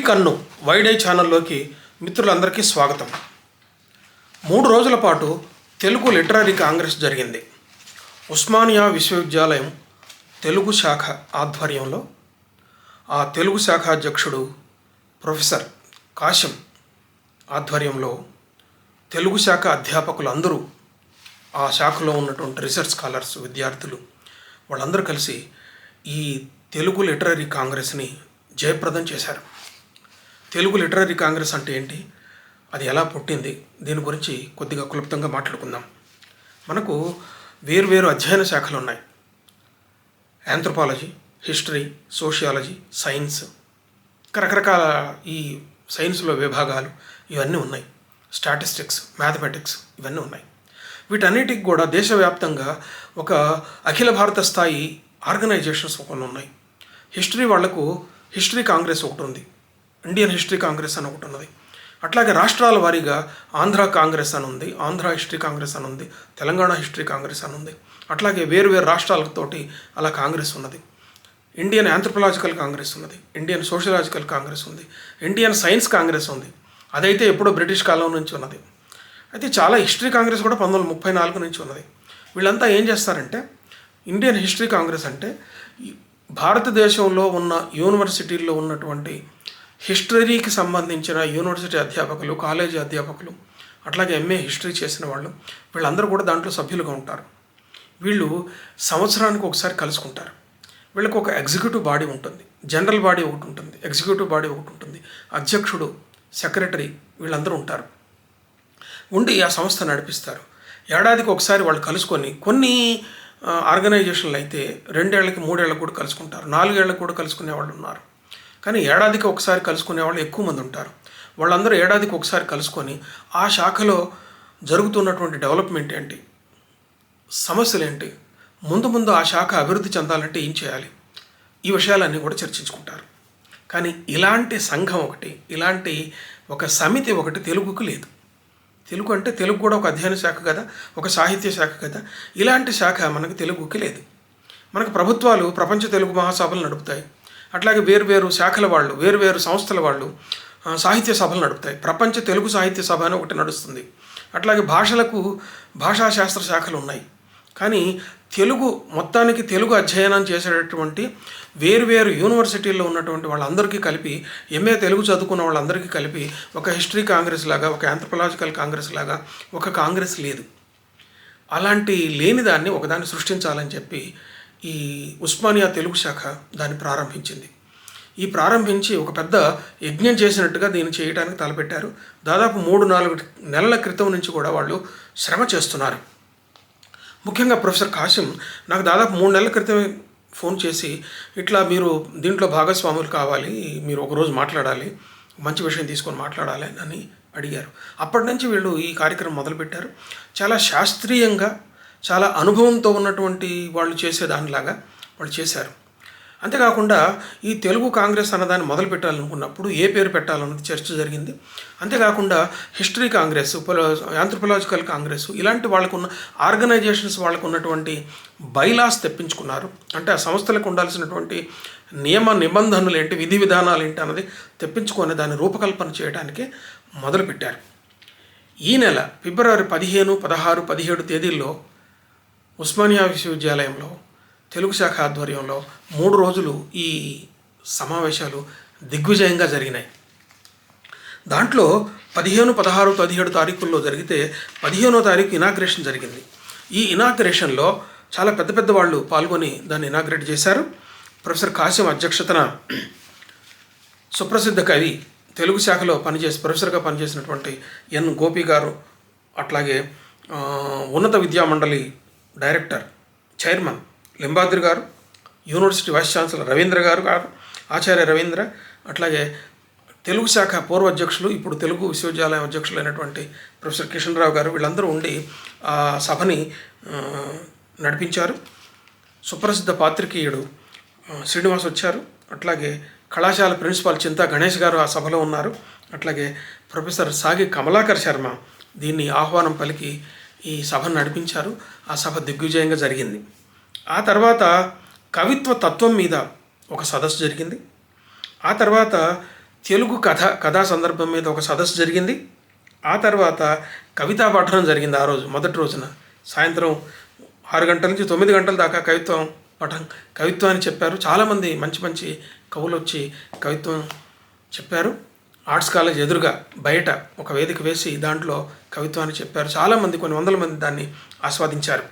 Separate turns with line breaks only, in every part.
కన్ను వైడై ఛానల్లోకి మిత్రులందరికీ స్వాగతం. మూడు రోజుల పాటు తెలుగు లిటరరీ కాంగ్రెస్ జరిగింది. ఉస్మానియా విశ్వవిద్యాలయం తెలుగు శాఖ ఆధ్వర్యంలో ఆ తెలుగు శాఖ అధ్యక్షుడు ప్రొఫెసర్ కాశం ఆధ్వర్యంలో తెలుగు శాఖ అధ్యాపకులు అందరూ ఆ శాఖలో ఉన్నటువంటి రీసెర్చ్ స్కాలర్స్ విద్యార్థులు వాళ్ళందరూ కలిసి ఈ తెలుగు లిటరరీ కాంగ్రెస్ని జయప్రదం చేశారు. తెలుగు లిటరరీ కాంగ్రెస్ అంటే ఏంటి? అది ఎలా పుట్టింది? దీని గురించి కొద్దిగా క్లుప్తంగా మాట్లాడుకుందాం. మనకు వేర్వేరు అధ్యయన శాఖలు ఉన్నాయి. యాంథ్రోపాలజీ హిస్టరీ సోషియాలజీ సైన్స్ రకరకాల ఈ సైన్స్లో విభాగాలు ఇవన్నీ ఉన్నాయి. స్టాటిస్టిక్స్ మ్యాథమెటిక్స్ ఇవన్నీ ఉన్నాయి. వీటన్నిటికి కూడా దేశవ్యాప్తంగా ఒక అఖిల భారత స్థాయి ఆర్గనైజేషన్స్ కొన్ని ఉన్నాయి. హిస్టరీ వాళ్ళకు హిస్టరీ కాంగ్రెస్ ఒకటి ఉంది. ఇండియన్ హిస్టరీ కాంగ్రెస్ అని ఒకటి ఉన్నది. అట్లాగే రాష్ట్రాల వారీగా ఆంధ్ర కాంగ్రెస్ అని ఉంది ఆంధ్ర హిస్టరీ కాంగ్రెస్ అని ఉంది తెలంగాణ హిస్టరీ కాంగ్రెస్ అని ఉంది. అట్లాగే వేరు వేరు రాష్ట్రాలతోటి అలా కాంగ్రెస్ ఉన్నది. ఇండియన్ ఆంథ్రపలాజికల్ కాంగ్రెస్ ఉన్నది ఇండియన్ సోషలాజికల్ కాంగ్రెస్ ఉంది ఇండియన్ సైన్స్ కాంగ్రెస్ ఉంది. అదైతే ఎప్పుడో బ్రిటిష్ కాలం నుంచి ఉన్నది. అయితే చాలా హిస్టరీ కాంగ్రెస్ కూడా పంతొమ్మిది వందల ముప్పై నాలుగు నుంచి ఉన్నది. వీళ్ళంతా ఏం చేస్తారంటే ఇండియన్ హిస్టరీ కాంగ్రెస్ అంటే భారతదేశంలో ఉన్న యూనివర్సిటీల్లో ఉన్నటువంటి హిస్టరీకి సంబంధించిన యూనివర్సిటీ అధ్యాపకులు కాలేజీ అధ్యాపకులు అట్లాగే ఎంఏ హిస్టరీ చేసిన వాళ్ళు వీళ్ళందరూ కూడా దాంట్లో సభ్యులుగా ఉంటారు. వీళ్ళు సంవత్సరానికి ఒకసారి కలుసుకుంటారు. వీళ్ళకి ఒక ఎగ్జిక్యూటివ్ బాడీ ఉంటుంది. జనరల్ బాడీ ఒకటి ఉంటుంది. ఎగ్జిక్యూటివ్ బాడీ ఒకటి ఉంటుంది. అధ్యక్షుడు సెక్రటరీ వీళ్ళందరూ ఉంటారు. ఉండి ఆ సంస్థ నడిపిస్తారు. ఏడాదికి ఒకసారి వాళ్ళు కలుసుకొని కొన్ని ఆర్గనైజేషన్లు అయితే రెండేళ్ళకి మూడేళ్ళకి కూడా కలుసుకుంటారు. నాలుగేళ్ళకు కూడా కలుసుకునే వాళ్ళు ఉన్నారు. కానీ ఏడాదికి ఒకసారి కలుసుకునే వాళ్ళు ఎక్కువ మంది ఉంటారు. వాళ్ళందరూ ఏడాదికి ఒకసారి కలుసుకొని ఆ శాఖలో జరుగుతున్నటువంటి డెవలప్మెంట్ ఏంటి? సమస్యలు ఏంటి? ముందు ముందు ఆ శాఖ అభివృద్ధి చెందాలంటే ఏం చేయాలి? ఈ విషయాలన్నీ కూడా చర్చించుకుంటారు. కానీ ఇలాంటి సంఘం ఒకటి ఇలాంటి ఒక సమితి ఒకటి తెలుగుకు లేదు. తెలుగు అంటే తెలుగు కూడా ఒక అధ్యయన శాఖ కదా ఒక సాహిత్య శాఖ కదా. ఇలాంటి శాఖ మనకు తెలుగుకి లేదు. మనకు ప్రభుత్వాలు ప్రపంచ తెలుగు మహాసభలు నడుపుతాయి. అట్లాగే వేరువేరు శాఖల వాళ్ళు వేరువేరు సంస్థల వాళ్ళు సాహిత్య సభలు నడుపుతాయి. ప్రపంచ తెలుగు సాహిత్య సభ అని ఒకటి నడుస్తుంది. అట్లాగే భాషలకు భాషా శాస్త్ర శాఖలు ఉన్నాయి. కానీ తెలుగు మొత్తానికి తెలుగు అధ్యయనం చేసేటటువంటి వేరువేరు యూనివర్సిటీల్లో ఉన్నటువంటి వాళ్ళందరికీ కలిపి ఎంఏ తెలుగు చదువుకున్న వాళ్ళందరికీ కలిపి ఒక హిస్టరీ కాంగ్రెస్ లాగా ఒక ఆంథ్రపలాజికల్ కాంగ్రెస్ లాగా ఒక కాంగ్రెస్ లేదు. అలాంటి లేని దాన్ని ఒకదాన్ని సృష్టించాలని చెప్పి ఈ ఉస్మానియా తెలుగు శాఖ దాన్ని ప్రారంభించింది. ఈ ప్రారంభించి ఒక పెద్ద యజ్ఞం చేసినట్టుగా దీన్ని చేయడానికి తలపెట్టారు. దాదాపు మూడు నాలుగు నెలల క్రితం నుంచి కూడా వాళ్ళు శ్రమ చేస్తున్నారు. ముఖ్యంగా ప్రొఫెసర్ కాసిం నాకు దాదాపు మూడు నెలల క్రితమే ఫోన్ చేసి ఇట్లా మీరు దీంట్లో భాగస్వాములు కావాలి మీరు ఒకరోజు మాట్లాడాలి మంచి విషయం తీసుకొని మాట్లాడాలి అని అడిగారు. అప్పటి నుంచి వీళ్ళు ఈ కార్యక్రమం మొదలుపెట్టారు. చాలా శాస్త్రీయంగా చాలా అనుభవంతో ఉన్నటువంటి వాళ్ళు చేసే దానిలాగా వాళ్ళు చేశారు. అంతేకాకుండా ఈ తెలుగు కాంగ్రెస్ అన్నదాన్ని మొదలు పెట్టాలనుకున్నప్పుడు ఏ పేరు పెట్టాలన్నది చర్చ జరిగింది. అంతేకాకుండా హిస్టరీ కాంగ్రెస్ ఆంథ్రపలాజికల్ కాంగ్రెస్ ఇలాంటి వాళ్ళకున్న ఆర్గనైజేషన్స్ వాళ్ళకు ఉన్నటువంటి బైలాస్ తెప్పించుకున్నారు. అంటే ఆ సంస్థలకు ఉండాల్సినటువంటి నియమ నిబంధనలు ఏంటి విధి విధానాలు ఏంటి అన్నది తెప్పించుకొని దాన్ని రూపకల్పన చేయడానికి మొదలుపెట్టారు. ఈ నెల ఫిబ్రవరి పదిహేను పదహారు పదిహేడు తేదీల్లో ఉస్మానియా విశ్వవిద్యాలయంలో తెలుగు శాఖ ఆధ్వర్యంలో మూడు రోజులు ఈ సమావేశాలు దిగ్విజయంగా జరిగినాయి. దాంట్లో పదిహేను పదహారు పదిహేడు తారీఖుల్లో జరిగితే పదిహేనో తారీఖు ఇనాగ్రేషన్ జరిగింది. ఈ ఇనాగ్రేషన్లో చాలా పెద్ద పెద్ద వాళ్ళు పాల్గొని దాన్ని ఇనాగ్రేట్ చేశారు. ప్రొఫెసర్ కాసిం అధ్యక్షతన సుప్రసిద్ధ కవి తెలుగు శాఖలో పనిచేసి ప్రొఫెసర్గా పనిచేసినటువంటి ఎన్ గోపి గారు అట్లాగే ఉన్నత విద్యామండలి డైరెక్టర్ చైర్మన్ లింబాద్రి గారు యూనివర్సిటీ వైస్ ఛాన్సలర్ రవీంద్ర గారు గారు ఆచార్య రవీంద్ర అట్లాగే తెలుగు శాఖ పూర్వ అధ్యక్షులు ఇప్పుడు తెలుగు విశ్వవిద్యాలయం అధ్యక్షులైనటువంటి ప్రొఫెసర్ కిషన్ రావు గారు వీళ్ళందరూ ఉండి ఆ సభని నడిపించారు. సుప్రసిద్ధ పాత్రికేయుడు శ్రీనివాస్ వచ్చారు. అట్లాగే కళాశాల ప్రిన్సిపాల్ చింతా గణేష్ గారు ఆ సభలో ఉన్నారు. అట్లాగే ప్రొఫెసర్ సాగి కమలాకర్ శర్మ దీన్ని ఆహ్వానం పలికి ఈ సభను నడిపించారు. ఆ సభ దిగ్విజయంగా జరిగింది. ఆ తర్వాత కవిత్వ తత్వం మీద ఒక సదస్సు జరిగింది. ఆ తర్వాత తెలుగు కథ కథా సందర్భం మీద ఒక సదస్సు జరిగింది. ఆ తర్వాత కవితా పఠనం జరిగింది ఆ రోజు మొదటి రోజున. సాయంత్రం ఆరు గంటల నుంచి తొమ్మిది గంటల దాకా కవిత్వం పఠం కవిత్వాన్ని చెప్పారు. చాలామంది మంచి మంచి కవులు వచ్చి కవిత్వం చెప్పారు. ఆర్ట్స్ కాలేజ్ ఎదురుగా బయట ఒక వేదిక వేసి దాంట్లో కవిత్వాన్ని చెప్పారు. చాలామంది కొన్ని వందల మంది దాన్ని ఆస్వాదించారు.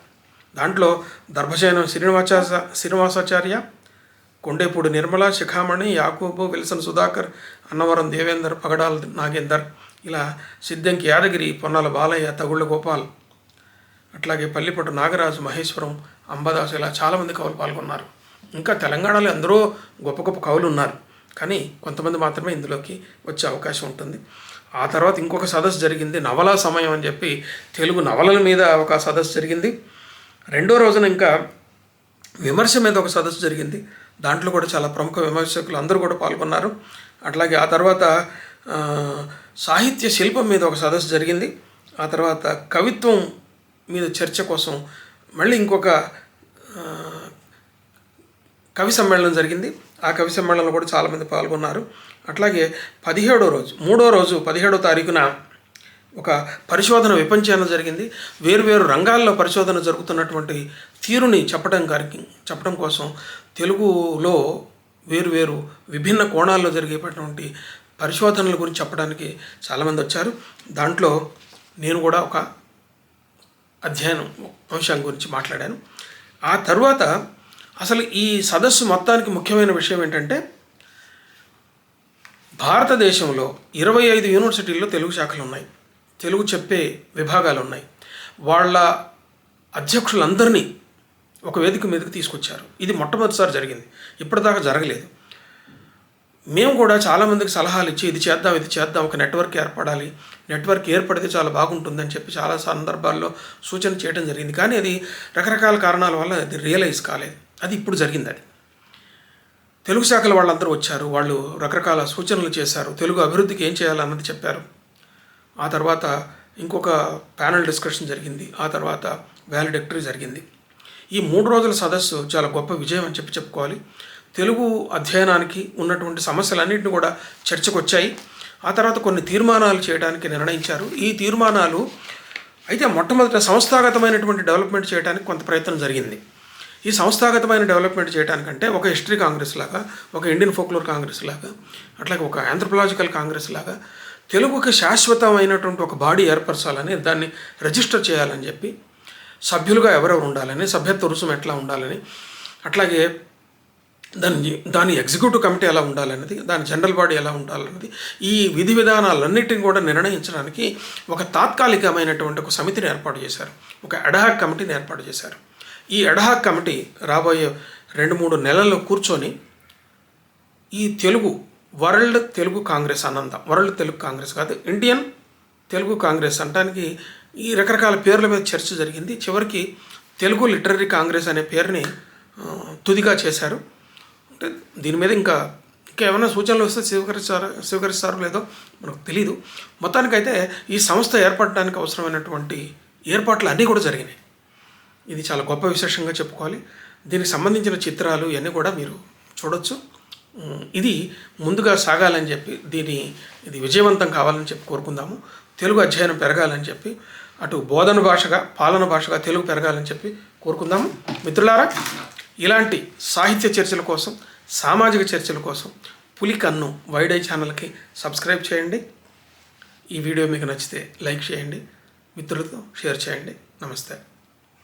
దాంట్లో దర్భశయనం శ్రీనివాచార్య శ్రీనివాసాచార్య కొండేపూడి నిర్మల శిఖామణి యాకూబు విల్సన్ సుధాకర్ అన్నవరం దేవేందర్ పగడాల నాగేందర్ ఇలా సిద్ధంకి యాదగిరి పొన్నాల బాలయ్య తగుళ్ళ గోపాల్ అట్లాగే పల్లిపట్టు నాగరాజు మహేశ్వరం అంబదాసు ఇలా చాలామంది కవులు పాల్గొన్నారు. ఇంకా తెలంగాణలో ఎందరో గొప్ప గొప్ప కవులు ఉన్నారు. కానీ కొంతమంది మాత్రమే ఇందులోకి వచ్చే అవకాశం ఉంటుంది. ఆ తర్వాత ఇంకొక సదస్సు జరిగింది నవలా సమయం అని చెప్పి తెలుగు నవలల మీద ఒక సదస్సు జరిగింది. రెండో రోజున ఇంకా విమర్శ మీద ఒక సదస్సు జరిగింది. దాంట్లో కూడా చాలా ప్రముఖ విమర్శకులు అందరూ కూడా పాల్గొన్నారు. అట్లాగే ఆ తర్వాత సాహిత్య శిల్పం మీద ఒక సదస్సు జరిగింది. ఆ తర్వాత కవిత్వం మీద చర్చ కోసం మళ్ళీ ఇంకొక కవి సమ్మేళనం జరిగింది. ఆ కవి సమ్మేళనంలో కూడా చాలామంది పాల్గొన్నారు. అట్లాగే పదిహేడో రోజు మూడో రోజు పదిహేడో తారీఖున ఒక పరిశోధన విపంచన జరిగింది. వేరువేరు రంగాల్లో పరిశోధన జరుగుతున్నటువంటి తీరుని చెప్పడం గారికి చెప్పడం కోసం తెలుగులో వేరువేరు విభిన్న కోణాల్లో జరిగేటటువంటి పరిశోధనల గురించి చెప్పడానికి చాలామంది వచ్చారు. దాంట్లో నేను కూడా ఒక అధ్యయనం అంశం గురించి మాట్లాడాను. ఆ తర్వాత అసలు ఈ సదస్సు మొత్తానికి ముఖ్యమైన విషయం ఏంటంటే భారతదేశంలో ఇరవై ఐదు యూనివర్సిటీల్లో తెలుగు శాఖలు ఉన్నాయి. తెలుగు చెప్పే విభాగాలు ఉన్నాయి. వాళ్ళ అధ్యక్షులందరినీ ఒక వేదిక మీదకి తీసుకొచ్చారు. ఇది మొట్టమొదటిసారి జరిగింది. ఇప్పటిదాకా జరగలేదు. మేము కూడా చాలామందికి సలహాలు ఇచ్చి ఇది చేద్దాం ఇది చేద్దాం ఒక నెట్వర్క్ ఏర్పడాలి. నెట్వర్క్ ఏర్పడితే చాలా బాగుంటుందని చెప్పి చాలా సందర్భాల్లో సూచన చేయడం జరిగింది. కానీ అది రకరకాల కారణాల వల్ల అది రియలైజ్ కాలేదు. అది ఇప్పుడు జరిగింది అది తెలుగు శాఖల వాళ్ళందరూ వచ్చారు వాళ్ళు రకరకాల సూచనలు చేశారు. తెలుగు అభివృద్ధికి ఏం చేయాలన్నది చెప్పారు. ఆ తర్వాత ఇంకొక ప్యానల్ డిస్కషన్ జరిగింది. ఆ తర్వాత వ్యాలిడెక్టరీ జరిగింది. ఈ మూడు రోజుల సదస్సు చాలా గొప్ప విజయం అని చెప్పి చెప్పుకోవాలి. తెలుగు అధ్యయనానికి ఉన్నటువంటి సమస్యలన్నింటినీ కూడా చర్చకు వచ్చాయి ఆ తర్వాత కొన్ని తీర్మానాలు చేయడానికి నిర్ణయించారు. ఈ తీర్మానాలు అయితే మొట్టమొదట సంస్థాగతమైనటువంటి డెవలప్మెంట్ చేయడానికి కొంత ప్రయత్నం జరిగింది. ఈ సంస్థాగతమైన డెవలప్మెంట్ చేయడానికంటే ఒక హిస్టరీ కాంగ్రెస్ లాగా ఒక ఇండియన్ ఫోక్లోర్ కాంగ్రెస్ లాగా అట్లాగే ఒక ఆంథ్రపలాజికల్ కాంగ్రెస్ లాగా తెలుగుకి శాశ్వతమైనటువంటి ఒక బాడీ ఏర్పరచాలని దాన్ని రిజిస్టర్ చేయాలని చెప్పి సభ్యులుగా ఎవరెవరు ఉండాలని సభ్యత్వ రుసుము ఎట్లా ఉండాలని అట్లాగే దాని దాని ఎగ్జిక్యూటివ్ కమిటీ ఎలా ఉండాలన్నది దాని జనరల్ బాడీ ఎలా ఉండాలన్నది ఈ విధి విధానాలన్నింటినీ కూడా నిర్ణయించడానికి ఒక తాత్కాలికమైనటువంటి ఒక సమితిని ఏర్పాటు చేశారు. ఒక అడహాక్ కమిటీని ఏర్పాటు చేశారు. ఈ అడహాక్ కమిటీ రాబోయే రెండు మూడు నెలల్లో కూర్చొని ఈ తెలుగు వరల్డ్ తెలుగు కాంగ్రెస్ అన్నంత వరల్డ్ తెలుగు కాంగ్రెస్ కాదు ఇండియన్ తెలుగు కాంగ్రెస్ అంటానికి ఈ రకరకాల పేర్ల మీద చర్చ జరిగింది. చివరికి తెలుగు లిటరరీ కాంగ్రెస్ అనే పేరుని తుదిగా చేశారు. అంటే దీని మీద ఇంకా ఇంకా ఏమైనా సూచనలు వస్తే స్వీకరిస్తారు స్వీకరిస్తారో లేదో మనకు తెలియదు మొత్తానికైతే ఈ సంస్థ ఏర్పడడానికి అవసరమైనటువంటి ఏర్పాట్లు అన్నీ కూడా జరిగినాయి. ఇది చాలా గొప్ప విశేషంగా చెప్పుకోవాలి. దీనికి సంబంధించిన చిత్రాలు ఇవన్నీ కూడా మీరు చూడొచ్చు. ఇది ముందుగా సాగాలని చెప్పి దీని ఇది విజయవంతం కావాలని చెప్పి కోరుకుందాము. తెలుగు అధ్యయనం పెరగాలని చెప్పి అటు బోధన భాషగా పాలన భాషగా తెలుగు పెరగాలని చెప్పి కోరుకుందాము. మిత్రులారా ఇలాంటి సాహిత్య చర్చల కోసం సామాజిక చర్చల కోసం పులి కన్ను వైడై ఛానల్కి సబ్స్క్రైబ్ చేయండి. ఈ వీడియో మీకు నచ్చితే లైక్ చేయండి. మిత్రులతో షేర్ చేయండి. నమస్తే.